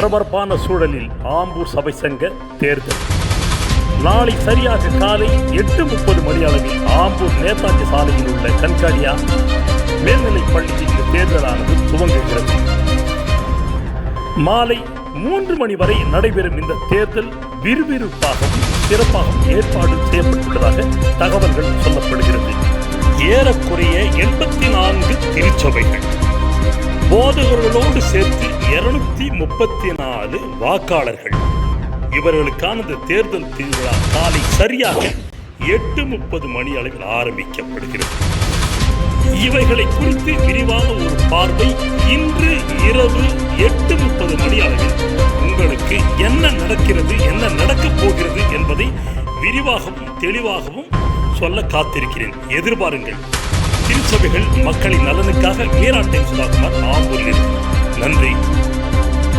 பரபரப்பான சூழலில் ஆம்பூர் சபை சங்க தேர்தல். நாளை சரியாக காலை எட்டு முப்பது மணி அளவில் ஆம்பூர் நேதாஜி சாலையில் உள்ள கண்காடியா மேல்நிலைப் பள்ளியில் இந்த தேர்தலானது துவங்குகிறது. மாலை மூன்று மணி வரை நடைபெறும் இந்த தேர்தல் விறுவிறுப்பாகவும் சிறப்பாகவும் ஏற்பாடு செய்யப்பட்டுள்ளதாக தகவல்கள் சொல்லப்படுகிறது. ஏறக்குறைய எண்பத்தி நான்கு திருச்சபைகள் போதகர்களோடு சேர்த்து இருநூத்தி முப்பத்தி நாலு வாக்காளர்கள். இவர்களுக்கான இந்த தேர்தல் திருவிழா காலை சரியாக எட்டு முப்பது மணி அளவில் ஆரம்பிக்கப்படுகிறது. இவைகளை குறித்து விரிவான ஒரு பார்வை இன்று இரவு எட்டு முப்பது மணி அளவில் உங்களுக்கு என்ன நடக்கிறது என்ன நடக்கப் போகிறது என்பதை விரிவாகவும் தெளிவாகவும் சொல்ல காத்திருக்கிறேன். எதிர்பாருங்கள். திருச்சபைகள் மக்களின் நலனுக்காக வீராட்டை சுதாகுமார் ஆம்பூரில் இருக்கிறார்